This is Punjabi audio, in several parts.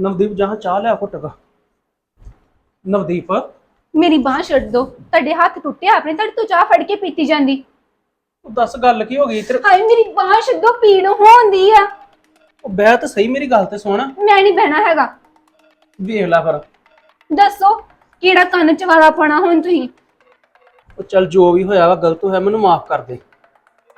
ਨਵਦੀਪ ਜਹਾਂ ਚਾਹ ਲਿਆ ਘੁੱਟ ਕਾ। ਨਵਦੀਪ। ਮੇਰੀ ਬਾਹ ਛੱਡ ਦੋ। ਤੁਹਾਡੇ ਹੱਥ ਟੁੱਟੇ ਆਪਣੇ ਤੁਹਾਡੇ ਤੋਂ ਚਾਹ ਫੜ ਕੇ ਪੀਤੀ ਜਾਂਦੀ। ਤੂੰ ਦੱਸ ਗੱਲ ਕੀ ਹੋ ਗਈ? ਤੇਰੇ ਹਾਏ ਮੇਰੀ ਬਾਹ ਛੱਡੋ ਪੀੜ ਹੋਉਂਦੀ ਆ। ਉਹ ਬਹਿ ਤਾਂ ਸਹੀ ਮੇਰੀ ਗੱਲ ਤੇ ਸੁਣ। ਮੈਂ ਨਹੀਂ ਬਹਿਣਾ ਹੈਗਾ। ਵੇਖ ਲੈ ਫਿਰ। ਦੱਸੋ ਕਿਹੜਾ ਕੰਨ ਚ ਵਾਲਾ ਪਾਣਾ ਹੁਣ ਤੁਸੀਂ? ਉਹ ਚੱਲ ਜੋ ਵੀ ਹੋਇਆ ਵਾ ਗਲਤ ਹੋਇਆ ਮੈਨੂੰ ਮਾਫ ਕਰ ਦੇ।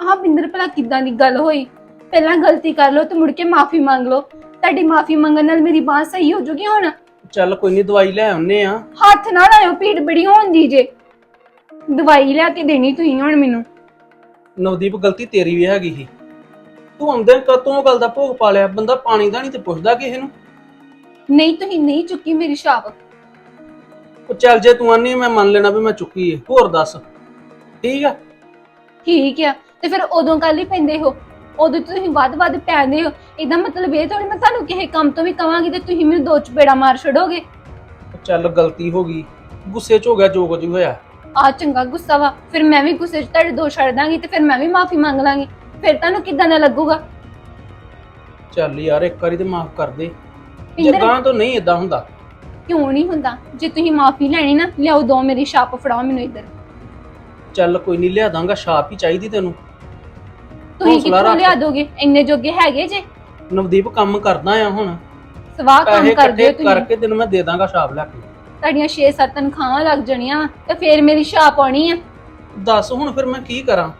ਆਹ ਬਿੰਦਰ ਭਲਾ ਕਿੱਦਾਂ ਦੀ ਗੱਲ ਹੋਈ? ਪਹਿਲਾਂ ਗਲਤੀ ਕਰ ਲਓ ਤੇ ਮੁੜ ਕੇ ਮਾਫੀ ਮੰਗ ਲਓ। ਤੁਹਾਡੀ ਮਾਫੀ ਮੰਗਣ ਨਾਲ ਮੇਰੀ ਬਾਹ ਸਹੀ ਹੋ ਜੂਗੀ ਹੁਣ? ਚੱਲ ਕੋਈ ਨਹੀਂ ਦਵਾਈ ਲੈ ਆਉਨੇ ਆ। ਹੱਥ ਨਾ ਲਾਇਓ ਪੀੜ ਬੜੀ ਹੋਉਂਦੀ ਜੇ। ਦਵਾਈ ਲਿਆ ਕੇ ਦੇਣੀ ਤੁਸੀਂ ਹੁਣ ਮੈਨੂੰ। ਨਵਦੀਪ ਗਲਤੀ ਤੇਰੀ ਵੀ ਹੈਗੀ ਸੀ। ਤੂੰ ਆਉਂਦੇ ਕਦੋਂ ਗੱਲ ਦਾ ਭੋਗ ਪਾ ਲਿਆ? ਬੰਦਾ ਪਾਣੀ ਦਾ ਨਹੀਂ ਤੇ ਪੁੱਛਦਾ ਕਿਸੇ ਨੂੰ। ਨਹੀਂ ਤੁਸੀਂ ਨਹੀਂ ਚੁੱਕੀ ਮੇਰੀ ਛਾਪ। ਉਹ ਚੱਲ ਜੇ ਤੂੰ ਆਨੀ ਮੈਂ ਮੰਨ ਲੈਣਾ ਵੀ ਮੈਂ ਚੁੱਕੀ ਏ। ਹੋਰ ਦੱਸ। ਠੀਕ ਆ? ਠੀਕ ਆ। ਤੇ ਫਿਰ ਉਦੋਂ ਕੱਲ ਹੀ ਪੈਂਦੇ ਹੋ। ਉਦੋਂ ਤੁਸੀਂ ਵੱਧ-ਵੱਧ ਪੈਂਦੇ ਹੋ। ਇਹਦਾ ਮਤਲਬ ਇਹ ਥੋੜੀ ਮੈਂ ਤੁਹਾਨੂੰ ਕਿਸੇ ਕੰਮ ਤੋਂ ਵੀ ਕਵਾਂਗੀ ਤੇ ਤੁਸੀਂ ਮੈਨੂੰ ਦੋ ਚਪੇੜਾ ਮਾਰ ਉਹ ਚੱਲ ਗਲਤੀ ਹੋ ਗਈ। ਗੁੱਸੇ 'ਚ ਹੋ ਗਿਆ ਜੋ ਕੁਝ ਵੀ ਹੋਇਆ। ਆ ਚੰਗਾ ਗੁੱਸਾ ਵਾ। ਫਿਰ ਮੈਂ ਵੀ ਗੁੱਸੇ 'ਚ ਤੁਹਾਡੇ ਦੋ ਛੱਡ ਦਾਂਗੀ ਤੇ ਫਿਰ ਮੈਂ ਵੀ ਮਾਫੀ ਮੰਗ ਲਾਂਗੀ। ਫਿਰ ਤੁਹਾਨੂੰ ਕਿੱਦਾਂ ਦਾ ਲੱਗੂਗਾ? ਚੱਲ ਯਾਰ ਇੱਕ ਵਾਰੀ ਤੇ ਮਾਫ ਕਰ ਦੇ। ਜੇ ਗਾਂ ਤੋਂ ਨਹੀਂ ਇਦਾਂ ਹੁੰਦਾ। ਕਿਉਂ ਨਹੀਂ ਹੁੰਦਾ? ਜੇ ਤੁਸੀਂ ਮਾਫੀ ਲੈਣੀ ਨਾ ਲਿਆਓ ਦੋ ਮੇਰੀ ਛਾਪ ਫੜਾਓ ਮੈਨੂੰ ਇੱਧਰ। ਚੱਲ ਕੋਈ ਨਹੀਂ ਲਿਆ ਦਾਂਗਾ। ਛਾਪ ਹੀ ਚਾਹੀਦੀ ਤੈਨੂੰ। ਤੁਸੀਂ ਹੌਸਲਾ ਕਿੱਥੋਂ ਰੱਖ। ਲਿਆ ਦੋਗੇ? ਇੰਨੇ ਜੋਗੇ ਹੈਗੇ ਜੇ। ਨਵਦੀਪ ਕੰਮ ਕਰਦਾ ਆ ਹੁਣ। ਸਵਾਹ ਕੰਮ ਪੈਸੇ ਕਰਦੇ ਹੋ ਇਕੱਠੇ ਤੁਸੀਂ। ਕਰਕੇ ਤੈਨੂੰ ਮੈਂ ਦੇ ਦਾਂਗਾ ਛਾਪ ਲੈ ਕੇ। ਤੁਹਾਡੀਆਂ 6-7 ਤਨਖਾਹਾਂ ਲੱਗ ਜਾਣੀਆਂ ਵਾਂ ਤੇ ਫਿਰ ਮੇਰੀ ਛਾਪ ਆਉਣੀ ਆ। ਦੱਸ ਹੁਣ ਫਿਰ ਮੈਂ ਕੀ ਕਰਾਂ?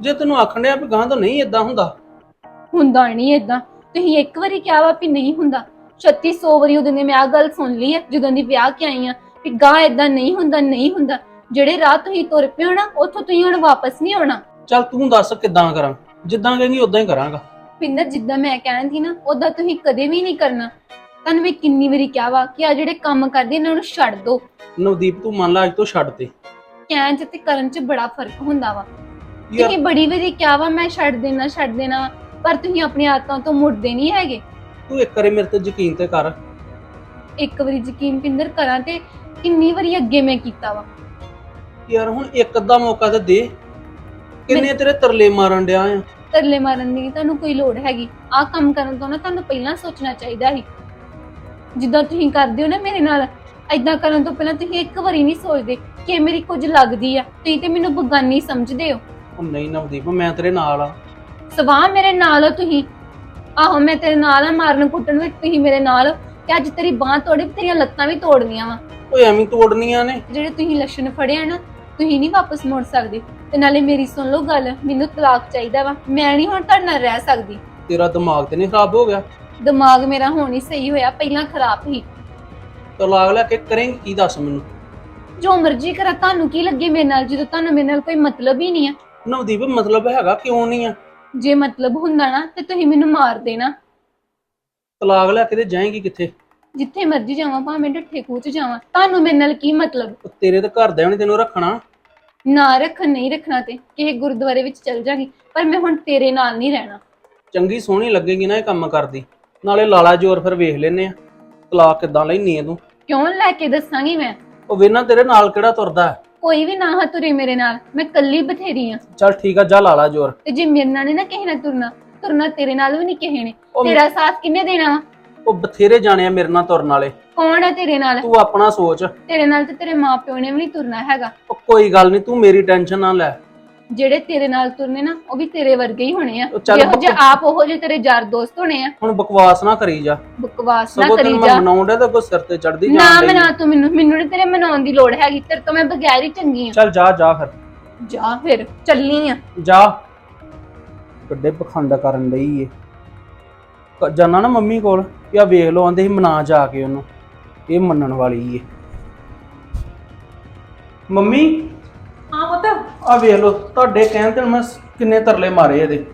ਜੇ ਤੈਨੂੰ ਆਖਣ ਡਿਆ ਵੀ ਗਾਂ ਤੋਂ ਨਹੀਂ ਇਦਾਂ ਹੁੰਦਾ। ਹੁੰਦਾ ਨਹੀਂ ਏਦਾਂ। ਤੁਸੀਂ ਇੱਕ ਵਾਰੀ ਕਿਹਾ ਵਾ ਵੀ ਨਹੀਂ ਹੁੰਦਾ। 3600 ਵਾਰੀ ਉਹਦੇ ਨੇ ਮੈਂ ਆ ਗੱਲ ਸੁਣ ਲਈ ਹੈ ਜਦੋਂ ਦੀ ਵਿਆਹ ਕੇ ਆਈ ਆ ਵੀ ਗਾਂ ਏਦਾਂ ਨਹੀਂ ਹੁੰਦਾ ਨਹੀਂ ਹੁੰਦਾ। ਜਿਹੜੇ ਰਾਹ ਤੁਸੀਂ ਤੁਰ ਹੋ ਨਾ ਉੱਥੋਂ ਤੁਸੀਂ ਹੁਣ ਵਾਪਸ ਨਹੀਂ ਆਉਣਾ। ਚੱਲ ਤੂੰ ਦੱਸ ਕਿੱਦਾਂ ਕਰਾਂ? ਜਿੱਦਾਂ ਕਹੇਂਗੀ ਉਦਾਂ ਹੀ ਕਰਾਂਗਾ। ਪਿੰਦਰ ਜਿੱਦਾਂ ਮੈਂ ਕਹਿੰਦੀ ਨਾ ਉਦਾਂ ਤੁਸੀਂ ਕਦੇ ਵੀ ਨਹੀਂ ਕਰਨਾ। ਤੁਹਾਨੂੰ ਮੈਂ ਕਿੰਨੀ ਵਾਰੀ ਕਿਹਾ ਵਾ ਕਿ ਆ ਜਿਹੜੇ ਕੰਮ ਕਰਦੇ ਇਹਨਾਂ ਨੂੰ ਛੱਡ ਦਿਓ ਨਵਦੀਪ ਤੂੰ ਮੰਨ ਲਾ ਅੱਜ ਤੋਂ ਛੱਡ ਦੇ। ਕਹਿਣ ਚ ਤੇ ਕਰਨ ਚ ਬੜਾ ਫ਼ਰਕ ਹੁੰਦਾ ਵਾ। ਯਾਰ ਤੁਸੀਂ ਬੜੀ ਵਾਰੀ ਕਿਹਾ ਵਾ ਮੈਂ ਛੱਡ ਦੇਣਾ ਛੱਡ ਦੇਣਾ ਵਾ, ਪਰ ਤੁਸੀਂ ਆਪਣੀ ਆਦਤਾਂ ਤੋਂ ਮੁੜਦੇ ਨਹੀਂ ਹੈਗੇ। ਤੂੰ ਇੱਕ ਵਾਰੀ ਮੇਰੇ ਤੇ ਯਕੀਨ ਤੇ ਕਰ। ਇੱਕ ਵਾਰੀ ਯਕੀਨ ਪਿੰਦਰ ਕਰਾਂ ਤੇ ਕਿੰਨੀ ਵਾਰੀ ਅੱਗੇ ਮੈਂ ਕੀਤਾ ਵਾ। ਯਾਰ ਹੁਣ ਇੱਕ ਅੱਧਾ ਮੌਕਾ ਤੇ ਦੇ। ਕਿੰਨੇ ਤੇਰੇ ਤਰਲੇ ਮਾਰਨ ਡਿਆ ਆ? ਤਰਲੇ ਮਾਰਨ ਦੀ ਤੁਹਾਨੂੰ ਕੋਈ ਲੋੜ ਹੈਗੀ। ਆਹ ਕੰਮ ਕਰਨ ਤੋਂ ਨਾ ਤੁਹਾਨੂੰ ਪਹਿਲਾਂ ਸੋਚਣਾ ਚਾਹੀਦਾ ਸੀ। ਜਿੱਦਾਂ ਤੁਸੀਂ ਕਰਦੇ ਹੋ ਨਾ ਮੇਰੇ ਨਾਲ ਐਦਾਂ ਕਰਨ ਤੋਂ ਪਹਿਲਾਂ ਤੁਸੀਂ ਇੱਕ ਵਾਰੀ ਨਹੀਂ ਸੋਚਦੇ ਕਿ ਇਹ ਮੇਰੀ ਕੁਝ ਲੱਗਦੀ ਆ। ਤੁਸੀਂ ਤੇ ਮੈਨੂੰ ਬਗਾਨੀ ਸਮਝਦੇ ਹੋ। ਉਹ ਨਹੀਂ ਨਵਦੀਪ ਮੈਂ ਤੇਰੇ ਨਾਲ ਆ। ਸਵਾਹ ਮੇਰੇ ਨਾਲ ਹੋ ਤੁਸੀਂ। ਆਹੋ ਮੈਂ ਤੇਰੇ ਨਾਲ ਆ ਮਾਰਨ ਕੁੱਟਣ ਵਿੱਚ ਤੁਸੀਂ ਮੇਰੇ ਨਾਲ। ਹੋ ਤੇ ਅੱਜ ਤੇਰੀ ਬਾਹ ਤੋੜੇ ਤੇਰੀਆਂ ਲੱਤਾਂ ਵੀ ਤੋੜਨੀਆਂ ਵਾ। ਓਏ ਐਵੇਂ ਤੋੜਨੀਆਂ ਨੇ। ਜਿਹੜੇ ਤੁਸੀਂ ਲੱਛਣ ਫੜਿਆ ਨਾ ਤੁਸੀਂ ਨਹੀਂ ਵਾਪਸ ਮੁੜ ਸਕਦੇ। ਤੇ ਨਾਲੇ ਮੇਰੀ ਸੁਣ ਲਓ ਗੱਲ ਮੈਨੂੰ ਤਲਾਕ ਚਾਹੀਦਾ ਵਾ। ਮੈਂ ਨਹੀਂ ਹੁਣ ਤੁਹਾਡੇ ਨਾਲ ਰਹਿ ਸਕਦੀ। ਤੇਰਾ ਦਿਮਾਗ ਤੇ ਨਹੀਂ ਖਰਾਬ ਹੋ ਗਿਆ? ਦਿਮਾਗ ਮੇਰਾ ਹੁਣ ਹੀ ਸਹੀ ਹੋਇਆ ਪਹਿਲਾਂ ਖਰਾਬ ਸੀ। ਤਲਾਕ ਲੈ ਕੇ ਕਰੇਂਗੀ ਕੀ ਦੱਸ ਮੈਨੂੰ? ਜੋ ਮਰਜ਼ੀ ਕਰਾਂ ਤੁਹਾਨੂੰ ਕੀ ਲੱਗੇ ਮੇਰੇ ਨਾਲ? ਜਦੋਂ ਤੁਹਾਨੂੰ ਮੇਰੇ ਨਾਲ ਕੋਈ ਮਤਲਬ ਹੀ ਨਹੀਂ ਆ। ਨਵਦੀਪ ਮਤਲਬ ਹੈਗਾ ਕਿਉਂ ਨਹੀਂ ਆ? ਜੇ ਮਤਲਬ ਹੁੰਦਾ ਨਾ ਤੇ ਤੁਸੀਂ ਮੈਨੂੰ ਮਾਰ ਦੇਣਾ। ਤਲਾਕ ਲੈ ਕੇ ਤੇ ਜਾਏਂਗੀ ਕਿੱਥੇ? ਜਿੱਥੇ ਮਰਜ਼ੀ ਜਾਵਾਂ ਭਾਵੇਂ ਢੱਠੇ ਖੂਹ ਚ ਜਾਵਾਂ ਤੁਹਾਨੂੰ ਮੇਰੇ ਨਾਲ ਕੀ ਮਤਲਬ? ਉਹ ਤੇਰੇ ਤੇ ਘਰਦਿਆਂ ਨੇ ਤੈਨੂੰ ਰੱਖਣਾ। ਨਾ ਰੱਖਣ ਨਹੀਂ ਰੱਖਣਾ ਤੇ ਕਿਸੇ ਗੁਰਦੁਆਰੇ ਵਿੱਚ ਚਲ ਜਾਗੀ ਪਰ ਮੈਂ ਹੁਣ ਤੇਰੇ ਨਾਲ ਨਹੀਂ ਰਹਿਣਾ। ਚੰਗੀ ਸੋਹਣੀ ਲੱਗੇਗੀ ਨਾ ਇਹ ਕੰਮ ਕਰਦੀ। ਨਾਲੇ ਲਾਲਾ ਜੋਰ ਫਿਰ ਵੇਖ ਲੈਨੇ ਆ। ਤਲਾਕ ਕਿੱਦਾਂ ਲੈਣੀ ਐ ਤੂੰ? ਕਿਉਂ ਲੈ ਕੇ ਦੱਸਾਂਗੀ ਮੈਂ? ਉਹ ਵੇਨਾ ਤੇਰੇ ਨਾਲ ਕਿਹੜਾ ਤੁਰਦਾ ਹੈ? ਕੋਈ ਵੀ ਨਾ ਹਤੁਰੇ ਮੇਰੇ ਨਾਲ ਮੈਂ ਕੱਲੀ ਬਥੇਰੀ ਆ। ਚੱਲ ਠੀਕ ਆ ਜਾ ਲਾਲਾ ਜੋਰ ਤੇ ਜੇ ਮੇਰੇ ਨਾਲ ਨੀ ਨਾ ਕਿਸੇ ਨਾਲ ਤੁਰਨਾ ਤੁਰਨਾ ਤੇਰੇ ਨਾਲ ਵੀ ਨਹੀਂ ਕਿਸੇ ਨੇ। ਉਹ ਤੇਰਾ ਸਾਥ ਕਿੰਨੇ ਦੇਣਾ ਵਾ? ਉਹ ਬਥੇਰੇ ਜਾਣੇ ਆ ਮੇਰੇ ਨਾਲ ਤੁਰਨ ਵਾਲੇ। ਕੌਣ ਹੈ ਤੇਰੇ ਨਾਲ? ਤੂੰ ਆਪਣਾ ਸੋਚ। ਤੇਰੇ ਨਾਲ ਤੇ ਤੇਰੇ ਮਾਪਿਓ ਨੇ ਵੀ ਨਹੀਂ ਤੁਰਨਾ ਹੈਗਾ। ਉਹ ਕੋਈ ਗੱਲ ਨਹੀਂ ਤੂੰ ਮੇਰੀ ਟੈਨਸ਼ਨ ਨਾ ਲੈ। ਜਿਹੜੇ ਤੇਰੇ ਨਾਲ ਤੁਰਨੇ ਨਾ ਉਹ ਵੀ ਤੇਰੇ ਵਰਗੇ ਹੀ ਹੋਣੇ ਆ। ਉਹ ਚੱਲ ਜਿਹੋ ਜਿਹੇ ਬਕ- ਆਪ ਉਹੋ ਜਿਹੇ ਤੇਰੇ ਯਾਰ ਦੋਸਤ ਹੋਣੇ ਆ। ਹੁਣ ਬਕਵਾਸ ਨਾ ਕਰੀ ਜਾ। ਬਕਵਾਸ ਨਾ ਸਗੋਂ ਕਰੀ ਤੈਨੂੰ ਜਾ। ਮੈਂ ਮਨਾਉਣ ਡਿਆ ਤੇ ਅੱਗੋਂ ਸਿਰ ਤੇ ਚੜਦੀ ਨਾ ਮਨਾ ਤੂੰ ਮੈਨੂੰ ਮੈਨੂੰ ਨੀ ਤੇਰੇ ਮਨਾਉਣ ਦੀ ਲੋੜ ਹੈਗੀ। ਤੇਰੇ ਤੋਂ ਮੈਂ ਬਗੈਰ ਹੀ ਚੰਗੀ ਆ। ਚੱਲ ਜਾ ਜਾ ਫਿਰ। ਜਾ ਫਿਰ ਚੱਲੀ ਆ। ਜਾ। ਵੱਡੇ ਪਖੰਡ ਕਰਨ ਲਈ ਏ। ਕ- ਜਾਣਾ ਨਾ ਮੰਮੀ ਕੋਲ ਆ ਵੇਖ ਲਓ ਆਂਦੇ ਸੀ ਮਨਾ ਜਾ ਕੇ ਉਹਨੂੰ। ਇਹ ਮੰਨਣ ਵਾਲੀ ਏ। ਮੰਮੀ? ਹਾਂ ਪੁੱਤ। ਆ ਵੇਖ ਲਓ ਤੁਹਾਡੇ ਕਹਿਣ ਤੇ ਮੈਂ ਕਿੰਨੇ ਤਰਲੇ ਮਾਰੇ ਇਹਦੇ।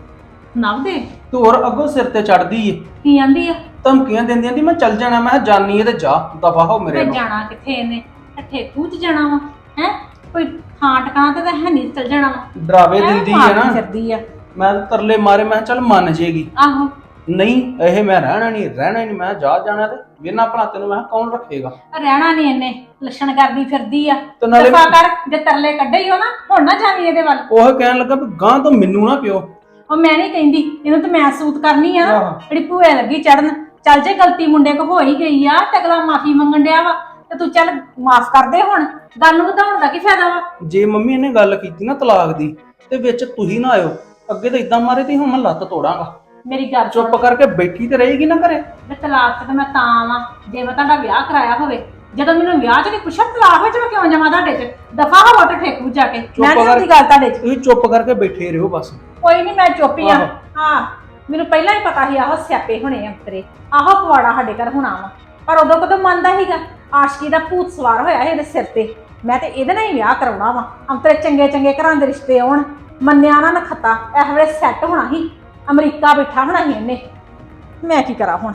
ਨਵ ਦੇ ਤੇ ਹੋਰ ਅੱਗੋਂ ਸਿਰ ਤੇ ਚੜਦੀ ਏ। ਕੀ ਆਂਦੀ ਆ? ਧਮਕੀਆਂ ਦਿੰਦੀਆਂ ਦੀ ਮੈਂ ਚੱਲ ਜਾਣਾ ਮੈਂ ਜਾਨੀ ਏ ਤੇ ਜਾ ਦਫਾ ਹੋ ਮੇਰੇ ਨਾਲ। ਜਾਣਾ ਕਿੱਥੇ ਇਹਨੇ? ਠੱਠੇ ਖੂਹ ਚ ਜਾਣਾ ਵਾ ਹੈ? ਕੋਈ ਥਾਂ ਟਿਕਾਣਾ ਤੇ ਤਾਂ ਹੈ ਨਹੀਂ ਚੱਲ ਜਾਣਾ ਵਾ। ਡਰਾਵੇ ਐਵੇਂ ਦਿੰਦੀ ਏ ਮਾਰਦੀ ਨਾ। ਫਿਰਦੀ ਆ। ਮੈਂ ਤਰਲੇ ਮਾਰੇ ਮੈਂ ਕਿਹਾ ਚੱਲ ਮੰਨ ਜੇਗੀ। ਆਹੋ। ਨਹੀਂ ਇਹ ਮੈਂ ਰਹਿਣਾ ਨਹੀਂ ਰਹਿਣਾ ਹੀ ਨਹੀਂ ਮੈਂ ਜਾ ਜਾਣਾ ਤੇ ਵੇਨਾ ਭਲਾ ਤੈਨੂੰ ਮੈਂ ਕਿਹਾ ਕੌਣ ਰੱਖੇਗਾ? ਰਹਿਣਾ ਨਹੀਂ ਇਹਨੇ ਲੱਛਣ ਕਰਦੀ ਫਿਰਦੀ ਆ। ਤੇ ਨਾਲੇ ਦਫਾ ਕਰ ਜੇ ਤਰਲੇ ਕੱਢੇ ਹੀ ਹੋ ਨਾ ਹੁਣ ਨਾ ਜਾਵੀਂ ਇਹਦੇ ਵੱਲ। ਉਹ ਕਹਿਣ ਲੱਗਾ ਵੀ ਗਾਂ ਤੋਂ ਮੈਨੂੰ ਨਾ ਪਿਓ। ਉਹ ਮੈਂ ਨਹੀਂ ਕਹਿੰਦੀ ਇਹਨੂੰ ਤਾਂ ਮੈਂ ਸੂਤ ਕਰਨੀ ਆ ਆਹੋ। ਜਿਹੜੀ ਭੂਏ ਲੱਗੀ ਚੜਨ। ਚੱਲ ਜੇ ਗਲਤੀ ਮੁੰਡੇ ਕੋ ਹੋ ਹੀ ਗਈ ਆ ਤੇ ਅਗਲਾ ਮਾਫੀ ਮੰਗਣ ਡਿਆ ਵਾ ਤੇ ਤੂੰ ਚੱਲ ਮਾਫ ਕਰ ਦੇ ਹੁਣ। ਗੱਲ ਨੂੰ ਵਧਾਉਣ ਦਾ ਕੀ ਫਾਇਦਾ ਵਾ? ਜੇ ਮੰਮੀ ਇਹਨੇ ਗੱਲ ਕੀਤੀ ਨਾ ਤਲਾਕ ਦੀ ਤੇ ਵਿੱਚ ਤੁਸੀਂ ਨਾ ਆਇਓ। ਅੱਗੇ ਤਾਂ ਇਦਾਂ ਮਾਰੇ ਤੇ ਹੁਣ ਮੈਂ ਲੱਤ ਤੋੜਾਂਗਾ। ਮੇਰੀ ਗੱਲ ਸੁਣ। ਚੁੱਪ ਕਰਕੇ ਬੈਠੀ ਤੇ ਰਹੇਗੀ ਨਾ ਘਰੇ? ਤੇ ਤਲਾਕ ਤੇ ਤਾਂ ਮੈਂ ਤਾਂ ਆਵਾਂ। ਜੇ ਮੈਂ ਤੁਹਾਡਾ ਵਿਆਹ ਕਰਾਇਆ ਹੋਵੇ ਜਦੋਂ ਮੈਨੂੰ ਵਿਆਹ 'ਚ ਨਹੀਂ ਪੁੱਛਿਆ ਤਲਾਕ ਵਿੱਚ ਮੈਂ ਕਿਉਂ ਜਾਵਾਂ ਤੁਹਾਡੇ 'ਚ? ਦਫਾ ਹਵਾ ਤੇ ਠੇਕੂ ਜਾ ਕੇ। ਮੈਂ ਨਹੀਂ ਕਰ। ਗੱਲ ਤੁਹਾਡੇ 'ਚ। ਤੁਸੀਂ ਚੁੱਪ ਕਰਕੇ ਬੈਠੇ ਰਹੋ ਬਸ। ਕੋਈ ਨਹੀਂ ਮੈਂ ਚੁੱਪ ਹੀ ਆ। ਆਹੋ। ਹਾਂ ਮੈਨੂੰ ਪਹਿਲਾਂ ਹੀ ਪਤਾ ਸੀ ਆਹੋ ਸਿਆਪੇ ਹੋਣੇ ਆ ਅੰਤਰੇ। ਆਹੋ ਪਵਾੜਾ ਸਾਡੇ ਘਰ ਹੋਣਾ ਵਾ ਪਰ ਉਦੋਂ ਕਦੋਂ ਮੰਨਦਾ ਸੀਗਾ? ਆਸ਼ਕੀ ਦਾ ਭੂਤ ਸਵਾਰ ਹੋਇਆ ਸੀ ਇਹਦੇ ਸਿਰ ਤੇ। ਮੈਂ ਤੇ ਇਹਦੇ ਨਾਲ ਹੀ ਵਿਆਹ ਕਰਾਉਣਾ ਵਾ। ਅੰਤਰੇ ਚੰਗੇ ਚੰਗੇ ਘਰਾਂ ਦੇ ਰਿਸ਼ਤੇ ਆਉਣ। ਮੰਨਿਆ ਨਾ ਨਖਤਾ। ਇਹ ਵੇਲੇ ਸੈੱਟ ਹੋਣਾ ਸੀ। ਅਮਰੀਕਾ ਬੈਠਾ ਹੋਣਾ ਹੀ ਇਹਨੇ। ਮੈਂ ਕੀ ਕਰਾਂ ਹੁਣ?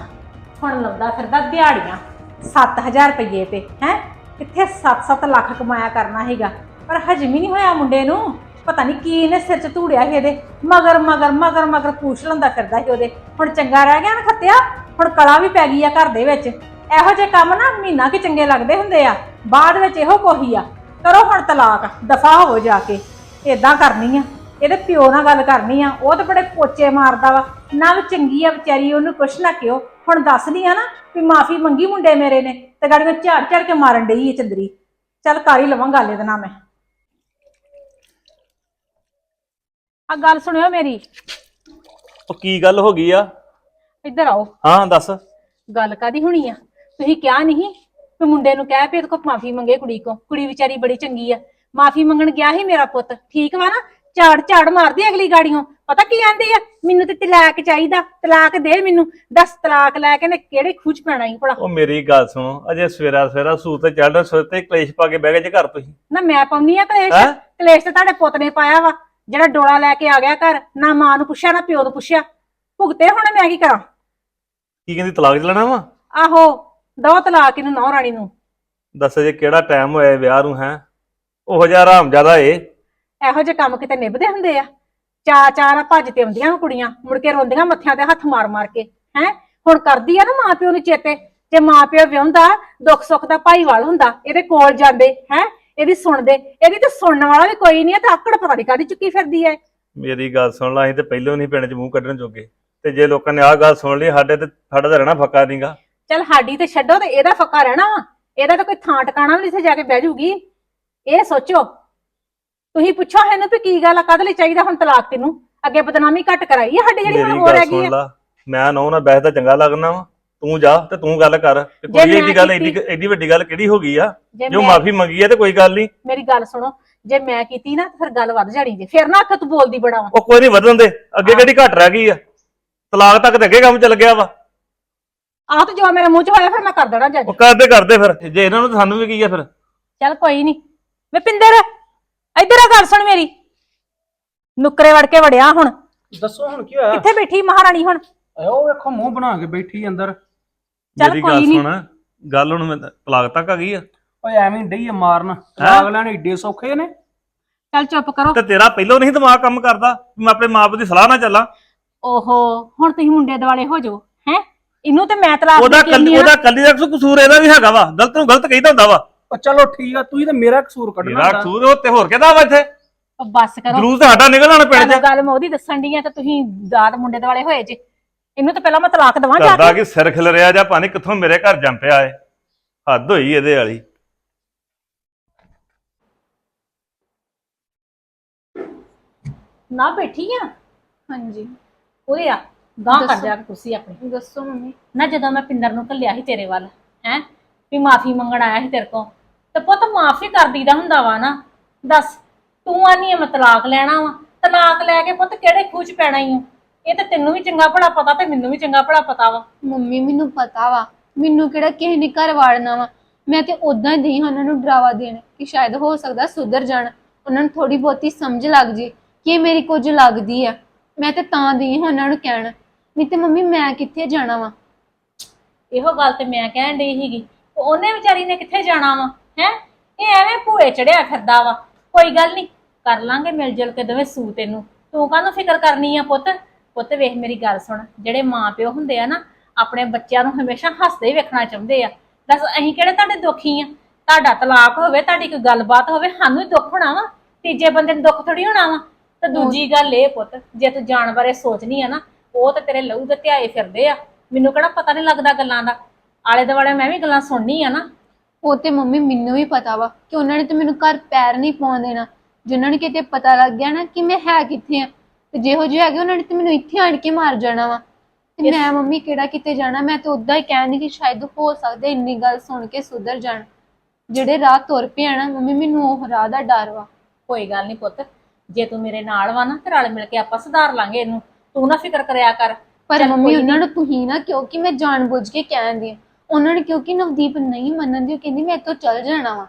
ਹੁਣ ਲੰਦਾ ਫਿਰਦਾ ਦਿਹਾੜੀਆਂ। 7000 ਰੁਪਏ ਤੇ, ਹੈ? ਕਿੱਥੇ 7-7 ਲੱਖ ਕਮਾਇਆ ਕਰਨਾ ਹੈਗਾ ਪਰ ਹਜਮ ਹੀ ਨਹੀਂ ਹੋਇਆ ਮੁੰਡੇ ਨੂੰ। ਪਤਾ ਨਹੀਂ ਕੀ ਇਹਨੇ ਸਿਰ 'ਚ ਧੂੜਿਆ ਸੀ ਇਹਦੇ ਮਗਰ ਮਗਰ ਮਗਰ ਮਗਰ ਪੂਛ ਲੰਦਾ ਫਿਰਦਾ ਸੀ ਉਹਦੇ। ਹੁਣ ਚੰਗਾ ਰਹਿ ਗਿਆ ਨਾ ਖੱਤਿਆ? ਹੁਣ ਕਲਾ ਵੀ ਪੈ ਗਈ ਆ ਘਰ ਦੇ ਵਿੱਚ। ਇਹੋ ਜਿਹੇ ਕੰਮ ਨਾ ਮਹੀਨਾ ਕਿ ਚੰਗੇ ਲੱਗਦੇ ਹੁੰਦੇ ਆ। ਬਾਅਦ ਵਿੱਚ ਇਹੋ ਕੋਹੀ ਆ। ਕਰੋ ਹੁਣ ਤਲਾਕ, ਦਫਾ ਹੋਵੋ ਜਾ ਕੇ। ਇਦਾਂ ਕਰਨੀ ਆ। ਇਹਦੇ ਪਿਓ ਨਾਲ ਗੱਲ ਕਰਨੀ ਆ ਉਹ ਤਾਂ ਬੜੇ ਪੋਚੇ ਮਾਰਦਾ ਵਾ। ਨਾ ਵੀ ਚੰਗੀ ਆ ਵਿਚਾਰੀ ਉਹਨੂੰ ਕੁਛ ਨਾ ਕਿਓ ਹੁਣ ਦੱਸਦੀ ਆ ਨਾ ਵੀ ਮਾਫੀ ਮੰਗੀ ਮੁੰਡੇ ਮੇਰੇ ਨੇ ਤੇ ਗਾੜੀ ਵਿੱਚ ਝਾੜ ਝਾੜ ਕੇ ਮਾਰਨ ਡਈ ਏ ਚੰਦਰੀ। ਚੱਲ ਕਰ ਹੀ ਲਵਾਂ ਗੱਲ ਇਹਦੇ ਨਾਲ ਮੈਂ। ਆ ਗੱਲ ਸੁਣਿਓ ਮੇਰੀ। ਉਹ ਕੀ ਗੱਲ ਹੋ ਗਈ ਆ? ਇੱਧਰ ਆਓ। ਹਾਂ ਦੱਸ। ਗੱਲ ਕਾਦੀ ਹੋਣੀ ਆ? ਤੁਸੀਂ ਕਿਹਾ ਨਹੀਂ ਕਿ ਮੁੰਡੇ ਨੂੰ ਕਹਿ ਪੇ ਇਹਦੇ ਕੋ ਮਾਫੀ ਮੰਗੇ ਕੁੜੀ ਕੋ ਕੁੜੀ ਵਿਚਾਰੀ ਬੜੀ ਚੰਗੀ ਆ। ਮਾਫੀ ਮੰਗਣ ਗਿਆ ਸੀ ਮੇਰਾ ਪੁੱਤ। ਠੀਕ ਵਾ ਨਾ? ਝਾੜ ਝਾੜ ਮਾਰਦੀ ਅਗਲੀ ਗਾੜੀਆਂ ਪਤਾ ਕੀ ਆਂਦੀ ਆ? ਮੈਨੂੰ ਤੇ ਤਲਾਕ ਚਾਹੀਦਾ। ਤਲਾਕ ਦੇ ਮੈਨੂੰ। ਦੱਸ ਤਲਾਕ ਲੈ ਕੇ ਨੇ ਕਿਹੜੇ ਖੂਚ ਪੈਣਾ ਹੀ ਭਲਾ। ਉਹ ਮੇਰੀ ਗੱਲ ਸੁਣੋ। ਅਜੇ ਸਵੇਰਾ ਸਵੇਰਾ ਸੂਤ ਤੇ ਚੜ੍ਹ ਸਵੇਰ ਤੇ ਕਲੇਸ਼ ਪਾ ਕੇ ਬਹਿ ਗਏ ਜੇ ਘਰ ਤੁਸੀਂ। ਨਾ ਮੈਂ ਪਾਉਣੀ ਆ ਕਲੇਸ਼। ਹੈਂ? ਕਲੇਸ਼ ਤੇ ਤੁਹਾਡੇ ਪੁੱਤ ਨੇ ਪਾਇਆ ਵਾ। ਜਿਹੜਾ ਡੋਲਾ ਲੈ ਕੇ ਆ ਗਿਆ ਘਰ ਨਾ ਮਾਂ ਨੂੰ ਪੁੱਛਿਆ ਨਾ ਪਿਓ ਨੂੰ ਪੁੱਛਿਆ। ਭੁਗਤੇ ਹੁਣ ਮੈਂ ਕੀ ਕਰਾਂ? ਕੀ ਕਹਿੰਦੀ ਤਲਾਕ ਚਲਾਣਾ ਵਾ? ਆਹੋ। ਦੋ ਤਲਾਕ ਇਹਨੂੰ ਨੌ ਰਾਣੀ ਨੂੰ। ਦੱਸ ਜੇ ਕਿਹੜਾ ਟਾਈਮ ਹੋਇਆ ਇਹ ਵਿਆਹ ਨੂੰ ਹੈ? ਉਹ ਜਿਹਾ ਆਰਾਮ ਜ਼ਿਆਦਾ ਏ। ਇਹੋ ਜਿਹੇ ਕੰਮ ਕਿਤੇ ਨਿਭਦੇ ਹੁੰਦੇ ਆ? ਚਾਰ ਚਾਰ ਭੱਜ ਤੇ ਆਉਂਦੀਆਂ ਵਾਂ ਕੁੜੀਆਂ ਮੁੜ ਕੇ ਰੋਂਦੀਆਂ ਮੱਥਿਆਂ ਤੇ ਹੱਥ ਮਾਰ ਮਾਰ ਕੇ ਹੈ? ਹੁਣ ਕਰਦੀ ਆ ਨਾ ਮਾਂ ਪਿਓ ਨੂੰ ਚੇਤੇ ਜੇ ਮਾਂ ਪਿਓ ਵਿਆਹੁੰਦਾ ਦੁੱਖ ਸੁੱਖ ਦਾ ਭਾਈਵਾਲ ਹੁੰਦਾ ਇਹਦੇ ਕੋਲ ਜਾਂਦੇ ਹੈ? ਇਹਦੀ ਸੁਣਦੇ ਇਹਦੀ ਤਾਂ ਸੁਣਨ ਵਾਲਾ ਵੀ ਕੋਈ ਨਹੀਂ ਹੈ ਤਾਂ ਆਕੜ ਪਤਾ ਨਹੀਂ ਕਾਦੀ ਚੁੱਕੀ ਫਿਰਦੀ ਐ। ਮੇਰੀ ਗੱਲ ਸੁਣ ਲਾ ਅਸੀਂ ਤੇ ਪਹਿਲਾਂ ਨਹੀਂ ਪਿੰਡ 'ਚ ਮੂੰਹ ਕੱਢਣ ਜੋਗੇ। ਤੇ ਜੇ ਲੋਕਾਂ ਨੇ ਆਹ ਗੱਲ ਸੁਣ ਲਈ ਸਾਡੇ ਤੇ ਸਾਡਾ ਤਾਂ ਰਹਿਣਾ ਫੱਕਾ ਨਹੀਂਗਾ ਚੱਲ ਸਾਡੀ ਤੇ ਛੱਡੋ ਤੇ ਇਹਦਾ ਫੱਕਾ ਰਹਿਣਾ ਵਾ। ਇਹਦਾ ਤਾਂ ਕੋਈ ਥਾਂ ਟਿਕਾਣਾ ਵੀ ਨੀ ਇੱਥੇ ਜਾ ਕੇ ਬਹਿ ਜੂਗੀ। ਇਹ ਸੋਚੋ ਤੁਸੀਂ ਪੁੱਛੋ ਇਹਨੂੰ ਵੀ ਕੀ ਗੱਲ ਆ ਕਦ ਲਈ ਚਾਹੀਦਾ ਹੁਣ ਤਲਾਕ ਤੈਨੂੰ? ਅੱਗੇ ਬਦਨਾਮੀ ਘੱਟ ਕਰਾਈ ਆ ਸਾਡੀ ਜਿਹੜੀ ਹੁਣ ਮੇਰੀ ਹੋ ਗੱਲ ਰਹਿ ਗਈ ਸੁਣ ਆ ਲਾ ਮੈਂ ਨਹੁੰ ਨਾਲ ਬਹਿਸ ਤਾਂ ਚੰਗਾ ਲੱਗਣਾ ਵਾ। ਤੂੰ ਜਾ ਤੇ ਤੂੰ ਗੱਲ ਕਰ ਤੇ ਜੇ ਕੋਈ ਮੈਂ ਏਡੀ ਗੱਲ ਏਡੀ ਏਡੀ ਵੱਡੀ ਗੱਲ ਕਿਹੜੀ ਹੋ ਗਈ ਆ? ਜੇ ਜੋ ਮੈਂ- ਮਾਫੀ ਮੰਗੀ ਆ ਤੇ ਕੋਈ ਗੱਲ ਨਹੀਂ ਮੇਰੀ ਗੱਲ ਸੁਣੋ ਜੇ ਮੈਂ ਕੀਤੀ ਨਾ ਤੇ ਫਿਰ ਗੱਲ ਵੱਧ ਜਾਣੀ ਜੇ। ਫਿਰ ਨਾ ਆਖ ਤੂੰ ਬੋਲਦੀ ਬੜਾ ਵਾ। ਉਹ ਕੋਈ ਨਹੀਂ ਵਧਣ ਦੇ ਅੱਗੇ ਕਿਹੜੀ ਘਟ ਰਹਿ ਗਈ ਆ? ਤਲਾਕ ਤੱਕ ਤੇ ਅੱਗੇ ਕੰਮ ਚੱਲ ਗਿਆ ਵਾ। ਆਹ ਤੇ ਜੋ ਮੇਰੇ ਮੂੰਹ 'ਚ ਹੋਇਆ ਫਿਰ ਮੈਂ ਕਰ ਦੇਣਾ ਜੱਜ। ਉਹ ਕਰਦੇ ਕਰਦੇ ਫਿਰ। ਜੇ ਇਹਨਾਂ ਨੂੰ ਤਾਂ ਸਾਨੂੰ ਵੀ ਕੀ ਆ ਫਿਰ? ਚੱਲ ਕੋਈ ਨਹੀਂ ਵੇ ਪਿੰਦਰ। ਇੱਧਰ ਆ ਗੱਲ ਸੁਣ ਮੇਰੀ। ਨੁਕਰੇ ਵੜ ਕੇ ਵੜਿਆ ਹੁਣ। ਦੱਸੋ ਹੁਣ ਕੀ ਹੋਇਆ? ਕਿੱਥੇ ਬੈਠੀ ਮਹਾਰਾਣੀ ਹੁਣ? ਉਹ ਵੇਖੋ ਮੂੰਹ ਬਣਾ ਕੇ ਬੈਠੀ ਅੰਦਰ। ਚੱਲ ਮੇਰੀ ਕੋਈ ਗੱਲ ਨੀ। ਸੁਣ ਗੱਲ ਹੁਣ ਮੈਂ ਤਲਾਕ ਤੱਕ ਆ ਗਈ ਆ? ਓਏ ਐਵੇਂ ਡਈ ਆ ਮਾਰਨ। ਲਾਗ ਲੈਣ ਏਡੇ ਸੌਖੇ ਨੇ। ਚੱਲ ਚੁੱਪ ਕਰੋ। ਤੇ ਤੇਰਾ ਪਹਿਲਾਂ ਨਹੀਂ ਦਿਮਾਗ ਕੰਮ ਕਰਦਾ ਵੀ ਮੈਂ ਆਪਣੇ ਮਾਪੇ ਦੀ ਸਲਾਹ ਨਾਲ ਚੱਲਾਂ। ਓਹੋ ਹੁਣ ਤੁਸੀਂ ਮੁੰਡੇ ਦੁਆਲੇ ਹੋ ਜਾਓ ਹੈ? ਇਹਨੂੰ ਤੇ ਮੈਂ ਤਲਾਕ ਉਹਦਾ ਦੇ ਕੇ ਆਉਂਦੀ ਕੱਲੀ ਆ। ਨਾ। ਉਹਦਾ ਕੱਲੀ ਦਾ ਕਸੂਰ ਇਹਦਾ ਵੀ ਹੈਗਾ ਵਾ ਗਲਤ ਨੂੰ ਗਲਤ ਕਹੀਦਾ ਹੁੰਦਾ ਵਾ। ਉਹ ਚਲੋ ਠੀਕ ਆ ਤੁਸੀਂ ਤਾਂ ਮੇਰਾ ਕਸੂਰ ਕੱਢਣਾ ਮੇਰਾ ਹੁੰਦਾ। ਕਸੂਰ ਉਹ ਤੇ ਹੋਰ ਕਿਹਦਾ ਵਾ ਇੱਥੇ? ਉਹ ਬੱਸ ਕਰੋ। ਜਲੂਸ ਤਾਂ ਸਾਡਾ ਨਿਕਲ ਆਣਾ ਪਿੰਡ ਤੁਹਾਨੂੰ 'ਚ। ਗੱਲ ਮੈਂ ਉਹਦੀ ਦੱਸਣ ਦੀ ਆ ਤੇ ਤੁਸੀਂ ਦਾਤ ਮੁੰਡੇ ਦੁਆਲੇ ਹੋਏ ਜੇ। ਇਹਨੂੰ ਤਾਂ ਪਹਿਲਾਂ ਮੈਂ ਤਲਾਕ ਦਵਾਂ ਜਾ ਕਰਦਾ ਕੇ ਕਿ ਸਿਰ ਖਿਲ ਰਿਹਾ ਜਾਂ ਪਾਣੀ ਕਿੱਥੋਂ ਮੇਰੇ ਘਰ ਜੰਮ ਪਿਆ ਏ। ਹੱਦ ਹੋਈ ਇਹਦੇ ਵਾਲੀ। ਨਾ ਬੈਠੀ ਆ? ਹਾਂਜੀ। ਉਰੇ ਆ। ਗਾਂ ਕਰ ਦੱਸੋ। ਜਾ ਕੇ ਤੁਸੀਂ ਆਪਣੀ। ਦੱਸੋ ਮੰਮੀ। ਨਾ ਜਦੋਂ ਮੈਂ ਪਿੰਦਰ ਨੂੰ ਘੱਲਿਆ ਸੀ ਤੇਰੇ ਵੱਲ ਹੈ? ਵੀ ਮਾਫੀ ਮੰਗਣ ਆਇਆ ਸੀ ਤੇਰੇ ਕੋਲ। ਤੇ ਪੁੱਤ ਮਾਫੀ ਕਰ ਦੀਦਾ ਹੁੰਦਾ ਵਾ ਨਾ। ਦੱਸ ਤੂੰ ਆਨੀ ਮੈਂ ਤਲਾਕ ਲੈਣਾ ਵਾ। ਤਲਾਕ ਲੈ ਕੇ ਪੁੱਤ ਕਿਹੜੇ ਖੂਚ ਪੈਣਾ ਓ? ਇਹ ਤਾਂ ਤੈਨੂੰ ਵੀ ਚੰਗਾ ਭਲਾ ਪਤਾ ਤੇ ਮੈਨੂੰ ਵੀ ਚੰਗਾ ਭਲਾ ਪਤਾ ਵਾ। ਮੰਮੀ ਮੈਨੂੰ ਪਤਾ ਵਾ। ਮੈਨੂੰ ਕਿਹੜਾ ਕਿਸੇ ਨੇ ਘਰ ਵਾੜਨਾ ਵਾ। ਮੈਂ ਤੇ ਉਦਾਂ ਹੀ ਦਈ ਉਹਨਾਂ ਨੂੰ ਡਰਾਵਾ ਦੇਣ ਕਿ ਸ਼ਾਇਦ ਹੋ ਸਕਦਾ ਸੁਧਰ ਜਾਣ। ਉਹਨਾਂ ਨੂੰ ਥੋੜੀ ਬਹੁਤੀ ਸਮਝ ਲੱਗ ਜੇ ਕਿ ਇਹ ਮੇਰੀ ਕੁਝ ਲੱਗਦੀ ਆ। ਮੈਂ ਤੇ ਤਾਂ ਦਈ ਉਹਨਾਂ ਨੂੰ ਕਹਿਣ। ਨਹੀਂ ਤੇ ਮੰਮੀ ਮੈਂ ਕਿੱਥੇ ਜਾਣਾ ਵਾ? ਇਹੋ ਗੱਲ ਤੇ ਮੈਂ ਕਹਿਣ ਡਈ ਸੀਗੀ। ਉਹ ਉਹਨੇ ਵਿਚਾਰੀ ਨੇ ਕਿੱਥੇ ਜਾਣਾ ਵਾ? ਹੈ? ਇਹ ਐਵੇਂ ਭੂਏ ਚੜਿਆ ਫਿਰਦਾ ਵਾ। ਕੋਈ ਗੱਲ ਨਹੀਂ ਕਰ ਲਾਂਗੇ ਮਿਲ ਜੁਲ ਕੇ ਦੋਵੇਂ ਸੂ ਤੈਨੂੰ ਤੂੰ ਕਾਹਨੂੰ ਫਿਕਰ ਕਰਨੀ ਆ ਪੁੱਤ? ਪੁੱਤ ਵੇਖ ਮੇਰੀ ਗੱਲ ਸੁਣ ਜਿਹੜੇ ਮਾਂ ਪਿਓ ਹੁੰਦੇ ਆ ਨਾ ਆਪਣੇ ਬੱਚਿਆਂ ਨੂੰ ਹਮੇਸ਼ਾ ਹੱਸਦੇ ਹੀ ਵੇਖਣਾ ਚਾਹੁੰਦੇ ਆ। ਦੱਸ ਅਸੀਂ ਕਿਹੜੇ ਤੁਹਾਡੇ ਦੁਖੀ ਆ? ਤੁਹਾਡਾ ਤਲਾਕ ਹੋਵੇ ਤੁਹਾਡੀ ਕੋਈ ਗੱਲਬਾਤ ਹੋਵੇ ਸਾਨੂੰ ਹੀ ਦੁੱਖ ਹੋਣਾ ਵਾ। ਤੀਜੇ ਬੰਦੇ ਨੂੰ ਦੁੱਖ ਥੋੜੀ ਹੋਣਾ ਵਾ। ਤੇ ਦੂਜੀ ਗੱਲ ਇਹ ਪੁੱਤ ਜੇ ਤੂੰ ਜਾਣ ਬਾਰੇ ਸੋਚਣੀ ਆ ਨਾ ਉਹ ਤਾਂ ਤੇਰੇ ਲਹੂ ਦੇ ਧਿਆਏ ਫਿਰਦੇ ਆ। ਮੈਨੂੰ ਕਿਹੜਾ ਪਤਾ ਨਹੀਂ ਲੱਗਦਾ ਗੱਲਾਂ ਦਾ। ਆਲੇ ਦੁਆਲੇ ਮੈਂ ਵੀ ਗੱਲਾਂ ਸੁਣਨੀ ਆ ਨਾ। ਉਹ ਤੇ ਮੰਮੀ ਮੈਨੂੰ ਵੀ ਪਤਾ ਵਾ ਕਿ ਉਹਨਾਂ ਨੇ ਤੇ ਮੈਨੂੰ ਘਰ ਪੈਰ ਨਹੀਂ ਪਾਉਣ ਦੇਣਾ। ਜਿਨ੍ਹਾਂ ਨੂੰ ਕਿਤੇ ਪਤਾ ਲੱਗ ਗਿਆ ਨਾ ਕਿ ਮੈਂ ਹੈ ਕਿੱਥੇ ਆ ਤੇ ਜਿਹੋ ਜਿਹੇ ਹੈਗੇ ਉਹਨਾਂ ਨੇ ਤੇ ਮੈਨੂੰ ਇੱਥੇ ਆਣ ਕੇ ਮਾਰ ਜਾਣਾ ਵਾ। ਤੇ ਮੈਂ ਮੰਮੀ ਕਿਹੜਾ ਕਿਤੇ ਜਾਣਾ? ਮੈਂ ਤਾਂ ਉਦਾਂ ਹੀ ਕਹਿੰਦੀ ਕਿ ਸ਼ਾਇਦ ਹੋ ਸਕਦਾ ਇੰਨੀ ਗੱਲ ਸੁਣ ਕੇ ਸੁਧਰ ਜਾਣ। ਜਿਹੜੇ ਰਾਹ ਤੁਰ ਪਏ ਆ ਨਾ ਮੰਮੀ ਮੈਨੂੰ ਉਹ ਰਾਹ ਦਾ ਡਰ ਵਾ। ਕੋਈ ਗੱਲ ਨਹੀਂ ਪੁੱਤ ਜੇ ਤੂੰ ਮੇਰੇ ਨਾਲ ਵਾ ਨਾ ਤੇ ਰਲ ਮਿਲ ਕੇ ਆਪਾਂ ਸੁਧਾਰ ਲਾਂਗੇ ਇਹਨੂੰ। ਤੂੰ ਨਾ ਫਿਕਰ ਕਰਿਆ ਕਰ। ਪਰ ਚੱਲ ਮੰਮੀ ਕੋਈ ਉਹਨਾਂ ਨੂੰ। ਤੁਸੀਂ ਨਾ ਕਿਉਂਕਿ ਮੈਂ ਜਾਣਬੁੱਝ ਕੇ ਕਹਿੰਦੀ ਆ। ਉਹਨਾਂ ਨੇ ਕਿਉਂਕਿ ਨਵਦੀਪ ਨਹੀਂ ਮੰਨਣ ਦੀ, ਉਹ ਕਹਿੰਦੀ ਮੈਂ ਇੱਥੋਂ ਚੱਲ ਜਾਣਾ ਵਾ।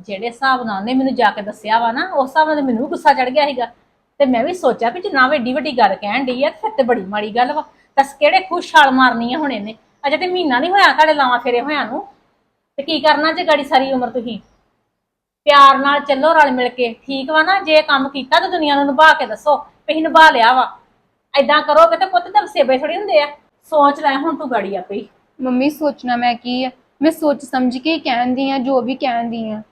ਜਿਹੜੇ ਹਿਸਾਬ ਨਾਲ ਉਹਨੇ ਮੈਨੂੰ ਜਾ ਕੇ ਦੱਸਿਆ ਵਾ ਨਾ, ਉਸ ਹਿਸਾਬ ਨਾਲ ਤਾਂ ਮੈਨੂੰ ਵੀ ਗੁੱਸਾ ਚੜ ਗਿਆ ਸੀਗਾ। ਤੇ ਮੈਂ ਵੀ ਸੋਚਿਆ ਵੀ ਜਨਾਬ ਏਡੀ ਵੱਡੀ ਗੱਲ ਕਹਿਣ ਡਈ ਆ, ਤੇ ਫਿਰ ਤੇ ਬੜੀ ਮਾੜੀ ਗੱਲ ਵਾ। ਦੱਸ ਕਿਹੜੇ ਖੁਸ਼ ਛਾਲ ਮਾਰਨੀ ਆ ਹੁਣ ਇਹਨੇ? ਅਜੇ ਤੇ ਮਹੀਨਾ ਨਹੀਂ ਹੋਇਆ ਤੁਹਾਡੇ ਲਾਵਾਂ ਫੇਰੇ ਹੋਇਆ ਨੂੰ। ਤੇ ਕੀ ਕਰਨਾ ਜੇ ਗਾੜੀ ਸਾਰੀ ਉਮਰ ਤੁਸੀਂ? ਪਿਆਰ ਨਾਲ ਚੱਲੋ ਰਲ ਮਿਲ ਕੇ। ਠੀਕ ਵਾ ਨਾ, ਜੇ ਕੰਮ ਕੀਤਾ ਤਾਂ ਦੁਨੀਆ ਨੂੰ ਨਿਭਾ ਕੇ ਦੱਸੋ, ਵੀ ਅਸੀਂ ਨਿਭਾ ਲਿਆ ਵਾ। ਐਦਾਂ ਕਰੋਗੇ ਤਾਂ ਪੁੱਤ ਤਾਂ ਸੇਬੇ ਥੋੜੀ ਹੁੰਦੇ ਆ। ਸੋਚ ਲੈ ਹੁਣ ਤੂੰ ਗਾੜੀ ਆ ਪਈ ਮੰਮੀ ਸੋਚਣਾ ਮੈਂ ਕੀ ਆ? ਮੈਂ ਸੋਚ ਸਮਝ ਕੇ ਹੀ ਕਹਿੰਦੀ ਆ ਜੋ ਵੀ ਕਹਿੰਦੀ ਆ।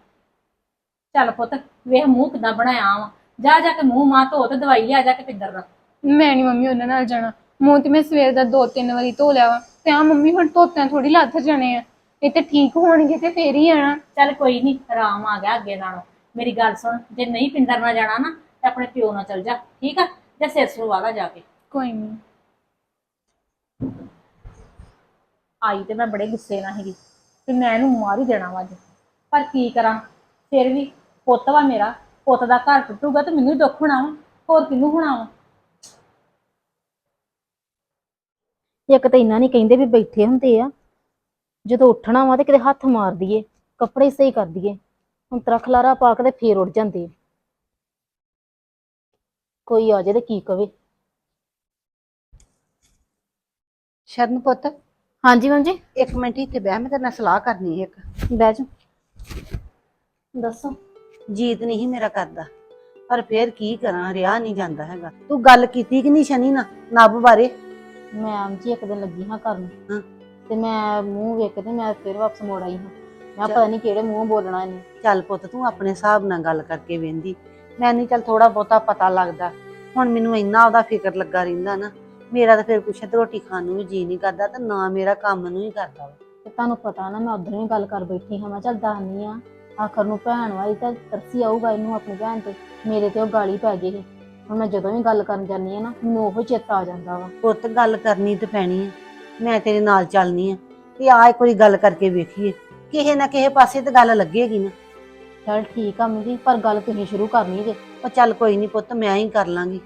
ਚੱਲ ਪੁੱਤ ਵੇਖ ਮੂੰਹ ਕਿਦਾਂ ਬਣਾਇਆ ਵਾ। ਜਾ ਜਾ ਕੇ ਮੂੰਹ ਮਾਂ ਧੋ ਤੇ ਦਵਾਈ ਲਿਆ ਜਾ ਕੇ ਪਿੰਦਰ ਦਾ ਮੈਂ ਨਹੀਂ ਮੰਮੀ ਉਹਨਾਂ ਨਾਲ ਜਾਣਾ। ਮੂੰਹ ਤੇ ਮੈਂ ਸਵੇਰ ਦਾ ਦੋ ਤਿੰਨ ਵਾਰੀ ਧੋ ਲਿਆ ਵਾ। ਤੇ ਆ ਮੰਮੀ ਹੁਣ ਧੋਤਿਆਂ ਥੋੜੀ ਲੱਥ ਜਾਣੇ ਆ। ਇਹ ਤੇ ਠੀਕ ਹੋਣਗੇ ਤੇ ਫੇਰ ਹੀ ਆਣਾ। ਚੱਲ ਕੋਈ ਨਹੀਂ ਆਰਾਮ ਆ ਗਿਆ ਅੱਗੇ ਨਾਲੋਂ। ਮੇਰੀ ਗੱਲ ਸੁਣ ਜੇ ਨਹੀਂ ਪਿੰਦਰ ਨਾਲ ਜਾਣਾ ਨਾ ਤੇ ਆਪਣੇ ਪਿਓ ਨਾਲ ਚੱਲ ਜਾ ਠੀਕ ਆ? ਜਾਂ ਸਿਰ ਸੁਰ ਵਾਲਾ ਜਾ ਕੇ। ਕੋਈ ਨਹੀਂ ਆਈ ਤੇ ਮੈਂ ਬੜੇ ਗੁੱਸੇ ਨਾਲ ਸੀਗੀ ਤੇ ਮੈਂ ਇਹਨੂੰ ਮਾਰ ਹੀ ਦੇਣਾ ਵਾ ਅੱਜ। ਪਰ ਕੀ ਕਰਾਂ? ਫਿਰ ਵੀ ਪੁੱਤ ਵਾ ਮੇਰਾ ਪੁੱਤ ਦਾ ਘਰ ਟੁੱਟੂਗਾ ਤੇ ਮੈਨੂੰ ਹੀ ਦੁੱਖ ਹੋਣਾ ਵਾ। ਹੋਰ ਕਿਹਨੂੰ ਹੋਣਾ ਵਾ? ਇੱਕ ਤਾਂ ਇੰਨਾ ਨਹੀਂ ਕਹਿੰਦੇ ਵੀ ਬੈਠੇ ਹੁੰਦੇ ਆ। ਜਦੋਂ ਉੱਠਣਾ ਵਾ ਤੇ ਕਿਤੇ ਹੱਥ ਮਾਰ ਦਈਏ ਕੱਪੜੇ ਸਹੀ ਕਰ ਦਈਏ ਹੁਣ ਤਰਾ ਖਲਾਰਾ ਪਾ ਕੇ ਤੇ ਫੇਰ ਉੱਡ ਜਾਂਦੇ ਆ। ਕੋਈ ਆ ਜਾਏ ਤੇ ਕੀ ਕਵੇ? ਸ਼ਰਨ ਪੁੱਤ ਹਾਂਜੀ ਮੰਮ ਜੀ। ਇੱਕ ਮਿੰਟ ਇੱਥੇ ਬਹਿ ਮੈਂ ਤੇਰੇ ਨਾਲ ਸਲਾਹ ਕਰਨੀ ਹੈ ਇੱਕ। ਬਹਿ ਜਾ ਦੱਸੋ ਜੀਤ ਨਹੀਂ ਮੇਰਾ ਕਰਦਾ। ਪਰ ਫੇਰ ਕੀ ਕਰਾਂ ਰਿਆ ਨਹੀਂ ਜਾਂਦਾ ਹੈਗਾ। ਤੂੰ ਗੱਲ ਕੀਤੀ ਕਿ ਨਹੀਂ ਸ਼ਨੀ ਨਾ ਨੱਬ ਬਾਰੇ? ਮੈਂ ਆਮ ਜੀ ਇੱਕ ਦਿਨ ਲੱਗੀ ਹਾਂ ਕਰਨ। ਹਾਂ। ਤੇ ਮੈਂ ਮੂੰਹ ਵੇਖ ਕੇ ਤੇ ਮੈਂ ਫੇਰ ਵਾਪਸ ਮੋੜ ਆਈ ਹਾਂ। ਮੈਂ। ਪਤਾ ਨਹੀਂ ਕਿਹੜੇ ਮੂੰਹ ਬੋਲਣਾ ਇਹਨੇ। ਚੱਲ ਪੁੱਤ ਤੂੰ ਆਪਣੇ ਹਿਸਾਬ ਨਾਲ ਗੱਲ ਕਰਕੇ ਵੇਂਦੀ ਮੈਂ ਨਹੀਂ ਚੱਲ ਥੋੜਾ ਬਹੁਤਾ ਪਤਾ ਲੱਗਦਾ। ਹੁਣ ਮੈਨੂੰ ਇੰਨਾ ਉਹਦਾ ਫਿਕਰ ਲੱਗਾ ਰਹਿੰਦਾ ਨਾ। ਮੇਰਾ ਤਾਂ ਫਿਰ ਕੁਛ ਤੇ ਰੋਟੀ ਖਾਣ ਨੂੰ ਵੀ ਜੀ ਨਹੀਂ ਕਰਦਾ ਤੇ ਨਾ ਮੇਰਾ ਕੰਮ ਨੂੰ ਹੀ ਕਰਦਾ ਵਾ। ਤੇ ਤੁਹਾਨੂੰ ਪਤਾ ਨਾ ਮੈਂ ਉਧਰ ਵੀ ਗੱਲ ਕਰ ਬੈਠੀ ਹਾਂ ਮੈਂ ਚੱਲ ਦੱਸਨੀ ਆ ਆਖਰ ਨੂੰ ਭੈਣ ਵਾਲੀ ਤਾਂ ਤਰਸੀ ਆਊਗਾ ਇਹਨੂੰ ਆਪਣੀ ਭੈਣ ਤੇ ਮੇਰੇ ਤੇ ਉਹ ਗਾਲੀ ਪੈ ਗਈ ਸੀ। ਹੁਣ ਮੈਂ ਜਦੋਂ ਵੀ ਗੱਲ ਕਰਨ ਜਾਂਦੀ ਆ ਨਾ ਮੈਨੂੰ ਉਹ ਚੇਤਾ ਆ ਜਾਂਦਾ ਵਾ। ਪੁੱਤ ਗੱਲ ਕਰਨੀ ਤੇ ਪੈਣੀ ਹੈ ਮੈਂ ਤੇਰੇ ਨਾਲ ਚੱਲਨੀ ਆ ਤੇ ਆ ਇੱਕ ਵਾਰੀ ਗੱਲ ਕਰਕੇ ਵੇਖੀਏ। ਕਿਸੇ ਨਾ ਕਿਸੇ ਪਾਸੇ ਤੇ ਗੱਲ ਲੱਗੇਗੀ ਨਾ। ਚਲ ਠੀਕ ਆ ਮੰਮੀ ਜੀ ਪਰ ਗੱਲ ਤੁਸੀਂ ਸ਼ੁਰੂ ਕਰਨੀ ਜੇ। ਉਹ ਚੱਲ ਕੋਈ ਨਹੀਂ ਪੁੱਤ ਮੈਂ ਹੀ ਕਰ ਲਾਂਗੀ।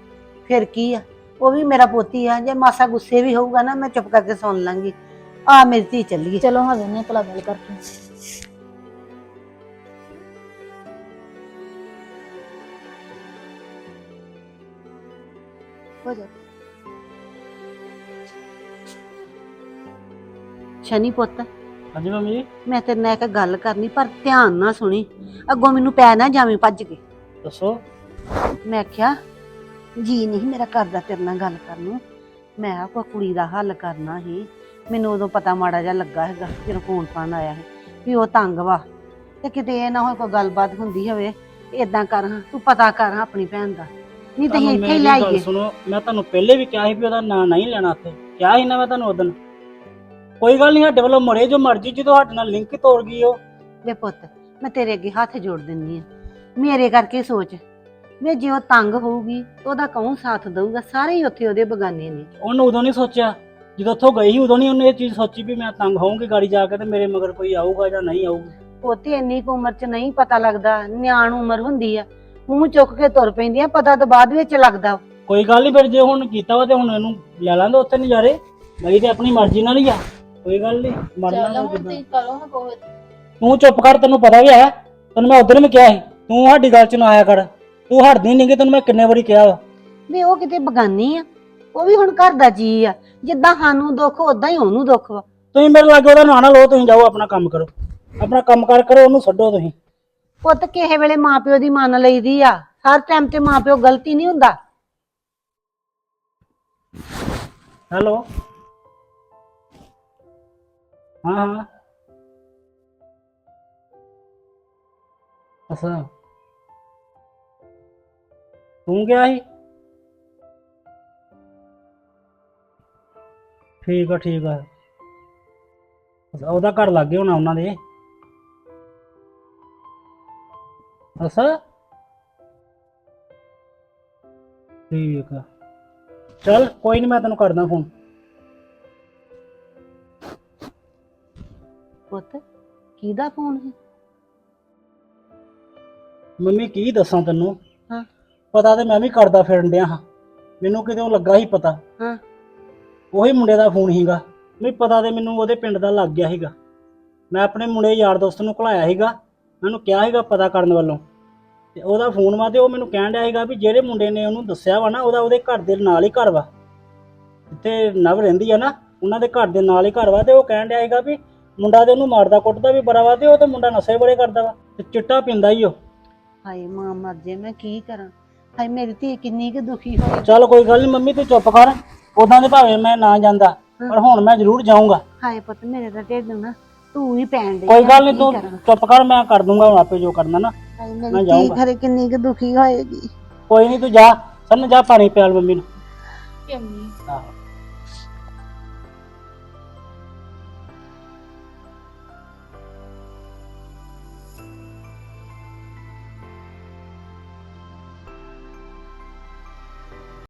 ਫਿਰ ਕੀ ਆ? ਉਹ ਵੀ ਮੇਰਾ ਪੋਤੀ ਆ ਜੇ ਮਾਸਾ ਗੁੱਸੇ ਵੀ ਹੋਊਗਾ ਨਾ ਮੈਂ ਚੁੱਪ ਕਰਕੇ ਸੁਣ ਲਾਂਗੀ ਆ ਮੇਰੀ ਧੀ ਚੱਲੀਏ ਚਲੋ ਹਾਂ ਜੰਨੇ ਭਲਾ ਗੱਲ ਕਰਕੇ ਹੋ ਜਾ ਸ਼ਨੀ ਪੁੱਤ ਹਾਂਜੀ ਮੰਮੀ ਜੀ। ਮੈਂ ਤੇਰੇ ਨਾਲ ਇੱਕ ਗੱਲ ਕਰਨੀ ਪਰ ਧਿਆਨ ਨਾਲ ਸੁਣੀ। ਅੱਗੋਂ ਮੈਨੂੰ ਪੈ ਨਾ ਜਾਵੇਂ ਭੱਜ ਕੇ। ਦੱਸੋ। ਮੈਂ ਕਿਹਾ ਜੀ ਨਹੀਂ ਮੇਰਾ ਕਰਦਾ ਤੇਰੇ ਨਾਲ ਗੱਲ ਕਰਨ ਨੂੰ। ਮੈਂ ਆ ਕੋਈ ਕੁੜੀ ਦਾ ਹੱਲ ਕਰਨਾ ਸੀ। ਮੈਨੂੰ ਉਦੋਂ ਪਤਾ ਮਾੜਾ ਜਿਹਾ ਲੱਗਾ ਹੈਗਾ ਜਦੋਂ ਫੋਨ ਪਾਣ ਆਇਆ ਸੀ ਵੀ ਉਹ ਤੰਗ ਵਾ। ਤੇ ਕਿਤੇ ਇਹ ਨਾ ਹੋਏ ਕੋਈ ਗੱਲਬਾਤ ਹੁੰਦੀ ਹੋਵੇ ਇਦਾਂ ਕਰ ਹਾਂ ਤੂੰ ਪਤਾ ਕਰ ਹਾਂ ਆਪਣੀ ਭੈਣ ਦਾ। ਨਹੀਂ ਤੇ ਅਸੀਂ ਇੱਥੇ ਹੀ ਲੈ ਆਈਏ। ਸੁਣੋ ਮੈਂ ਤੁਹਾਨੂੰ ਪਹਿਲੇ ਵੀ ਕਿਹਾ ਸੀ ਵੀ ਉਹਦਾ ਨਾਂ ਨਹੀਂ ਲੈਣਾ ਉੱਥੇ। ਕਿਹਾ ਸੀ ਨਾ ਮੈਂ ਤੁਹਾਨੂੰ ਉਦੋਂ ਕੋਈ ਗੱਲ ਨਹੀਂ ਸਾਡੇ ਵੱਲੋਂ ਮਰੇ ਜੋ ਮਰਜ਼ੀ ਜਦੋਂ ਸਾਡੇ ਨਾਲ ਲਿੰਕ ਤੋੜ ਗਈ ਉਹ। ਵੇ ਪੁੱਤ ਮੈਂ ਤੇਰੇ ਅੱਗੇ ਹੱਥ ਜੋੜ ਦਿੰਨੀ ਆ ਮੇਰੇ ਕਰਕੇ ਸੋਚ। ਵੇ ਜੇ ਉਹ ਤੰਗ ਹੋਊਗੀ ਤਾਂ ਉਹਦਾ ਕੌਣ ਸਾਥ ਦਊਗਾ? ਸਾਰੇ ਹੀ ਉੱਥੇ ਉਹਦੇ ਬਗਾਨੇ ਨੇ। ਉਹਨੂੰ ਉਦੋਂ ਨਹੀਂ ਸੋਚਿਆ? ਜਦੋਂ ਉੱਥੋਂ ਗਈ ਸੀ ਉਦੋਂ ਨਹੀਂ ਉਹਨੇ ਇਹ ਚੀਜ਼ ਸੋਚੀ ਵੀ ਮੈਂ ਤੰਗ ਹੋਊਂਗੀ ਗਾੜੀ ਜਾ ਕੇ ਤੇ ਮੇਰੇ ਮਗਰ ਕੋਈ ਆਊਗਾ ਜਾਂ ਨਹੀਂ ਆਊਗਾ? ਪੋਤੇ ਇੰਨੀ ਕੁ ਉਮਰ 'ਚ ਨਹੀਂ ਪਤਾ ਲੱਗਦਾ। ਨਿਆਣ ਉਮਰ ਹੁੰਦੀ ਆ। ਮੂੰਹ ਚੁੱਕ ਕੇ ਤੁਰ ਪੈਂਦੀਆਂ ਪਤਾ ਤਾਂ ਬਾਅਦ ਵਿੱਚ ਲੱਗਦਾ। ਵਾ। ਕੋਈ ਗੱਲ ਨਹੀਂ ਫਿਰ ਜੇ ਹੁਣ ਕੀਤਾ ਵਾ ਤੇ ਹੁਣ ਇਹਨੂੰ ਲੈ ਲਾਂਦੇ ਉੱਥੇ ਨਜ਼ਾਰੇ। ਬਈ ਤੇ ਆਪਣੀ ਮਰਜ਼ੀ ਨਾਲ ਹੀ ਆ। ਕੋਈ ਗੱਲ ਨਹੀਂ ਮਰਨਾ ਚਲੋ ਨੂੰ ਹੁਣ ਕਿੱਦਾਂ ਤੁਸੀਂ ਕਰੋ ਹਾਂ ਕੋਈ ਤੂੰ ਚੁੱਪ ਕਰ ਤੈਨੂੰ ਪਤਾ ਵੀ ਹੈ। ਤੈਨੂੰ ਮੈਂ ਉਧਰ ਵੀ ਕਿਹਾ ਸੀ ਤੂੰ ਸਾਡੀ ਗੱਲ 'ਚ ਨਾ ਆਇਆ ਕਰ। ਤੂੰ ਹਟਦੀ ਨਹੀਂ ਕਿ ਤੈਨੂੰ ਮੈਂ ਕਿੰਨੇ ਵਾਰੀ ਕਿਹਾ ਵਾ। ਵੀ ਉਹ ਕਿਤੇ ਬਗਾਨੀ ਆ। ਉਹ ਵੀ ਹੁਣ ਘਰ ਦਾ ਜੀ ਆ। ਜਿੱਦਾਂ ਸਾਨੂੰ ਦੁੱਖ ਉਦਾਂ ਹੀ ਉਹਨੂੰ ਦੁੱਖ ਵਾ। ਤੁਸੀਂ ਮੇਰੇ ਲਾਗੇ ਉਹਦਾ ਨਾਂ ਨਾ ਲਓ ਤੁਸੀਂ ਜਾਓ ਆਪਣਾ ਕੰਮ ਕਰੋ। ਆਪਣਾ ਕੰਮ ਕਾਰ ਕਰੋ ਉਹਨੂੰ ਛੱਡੋ ਤੁਸੀਂ। ਪੁੱਤ ਕਿਸੇ ਵੇਲੇ ਮਾਪਿਓ ਦੀ ਮੰਨ ਲਈਦੀ ਆ। ਹਰ ਟਾਈਮ ਤੇ ਮਾਪਿਓ ਗਲਤੀ ਨਹੀਂ ਹੁੰਦਾ। ਹੈਲੋ। ਹਾਂ ਹਾਂ। ਅੱਛਾ। ਤੂੰ ਗਿਆ ਸੀ? ਠੀਕ ਆ ਠੀਕ ਆ। ਉਹਦਾ ਘਰ ਲੱਗੇ ਹੋਣਾ ਉਹਨਾਂ ਦੇ। ਅੱਛਾ। ਠੀਕ ਆ। ਚਲ ਕੋਈ ਨਹੀਂ ਮੈਂ ਤੈਨੂੰ ਕਰਦਾ ਫੋਨ। ਪੁੱਤ ਕਿਹਦਾ ਫੋਨ ਹੈ ਮੰਮੀ ਕੀ ਦੱਸਾਂ ਤੈਨੂੰ। ਪਤਾ ਤੇ ਮੈਂ ਵੀ ਕਰਦਾ ਫਿਰਨ ਡਿਆ ਹਾਂ। ਮੈਨੂੰ ਕਿਤੇ ਲੱਗਾ ਹੀ ਪਤਾ। ਹਾਂ। ਉਹੀ ਮੁੰਡੇ ਦਾ ਫੋਨ ਸੀਗਾ। ਨਹੀਂ ਪਤਾ ਤੇ ਮੈਨੂੰ ਉਹਦੇ ਪਿੰਡ ਦਾ ਲੱਗ ਗਿਆ ਸੀਗਾ। ਮੈਂ ਆਪਣੇ ਮੁੰਡੇ ਯਾਰ ਦੋਸਤ ਨੂੰ ਘਲਾਇਆ ਸੀਗਾ। ਮੈਨੂੰ ਕਿਹਾ ਸੀਗਾ ਪਤਾ ਕਰਨ ਵੱਲੋਂ। ਤੇ ਉਹਦਾ ਫੋਨ ਵਾ ਤੇ ਉਹ ਮੈਨੂੰ ਕਹਿਣ ਡਿਆ ਸੀਗਾ ਵੀ ਜਿਹੜੇ ਮੁੰਡੇ ਨੇ ਉਹਨੂੰ ਦੱਸਿਆ ਵਾ ਨਾ ਉਹਦਾ ਉਹਦੇ ਘਰ ਦੇ ਨਾਲ ਹੀ ਘਰ ਵਾ। ਜਿੱਥੇ ਨਵ ਰਹਿੰਦੀ ਆ ਨਾ ਉਹਨਾਂ ਦੇ ਘਰ ਦੇ ਨਾਲ ਹੀ ਘਰ ਵਾ ਤੇ ਉਹ ਕਹਿਣ ਡਿਆ ਸੀਗਾ ਵੀ ਮੁੰਡਾ ਤੇ ਉਹਨੂੰ ਮਾਰਦਾ ਕੁੱਟਦਾ ਵੀ ਬੜਾ ਵਾ ਤੇ ਉਹ ਤੇ ਮੁੰਡਾ ਨਸ਼ੇ ਬੜੇ ਕਰਦਾ ਵਾ। ਤੇ ਚਿੱਟਾ ਪੀਂਦਾ ਹੀ ਉਹ। ਹਾਏ ਮਾਂ ਮਰ ਜੇ ਮੈਂ ਕੀ ਕਰਾਂ? ਹਾਏ ਮੇਰੀ ਧੀ ਕਿੰਨੀ ਕੁ ਦੁਖੀ ਹੋਈ ਚੱਲ ਕੋਈ ਗੱਲ ਨਹੀਂ ਮੰਮੀ ਤੂੰ ਚੁੱਪ ਕਰ। ਉਦਾਂ ਦੇ ਭਾਵੇਂ ਮੈਂ ਨਾ ਜਾਂਦਾ ਪਰ ਹੁਣ ਮੈਂ ਜ਼ਰੂਰ ਜਾਊਂਗਾ। ਹਾਏ ਪੁੱਤ ਮੇਰੇ ਦਾ ਢਿੱਡ ਨਾ ਤੂੰ ਹੀ ਪੈਣ ਦੇ ਕੋਈ ਗੱਲ ਨਹੀਂ ਤੂੰ ਚੁੱਪ ਕਰ ਮੈਂ ਕਰ ਦੂੰਗਾ ਹੁਣ ਆਪੇ ਜੋ ਕਰਨਾ ਨਾ। ਹਾਏ ਮੈਂ ਮੇਰੀ ਧੀ ਜਾਊਂਗਾ। ਖਰੇ ਕਿੰਨੀ ਕੁ ਦੁਖੀ ਹੋਏਗੀ। ਕੋਈ ਨਹੀਂ ਤੂੰ ਜਾ ਸਨ ਜਾ ਪਾਣੀ ਪਿਆਲ ਮੰਮੀ ਨੂੰ। ਪਿਆਉਣੀ ਆਹੋ।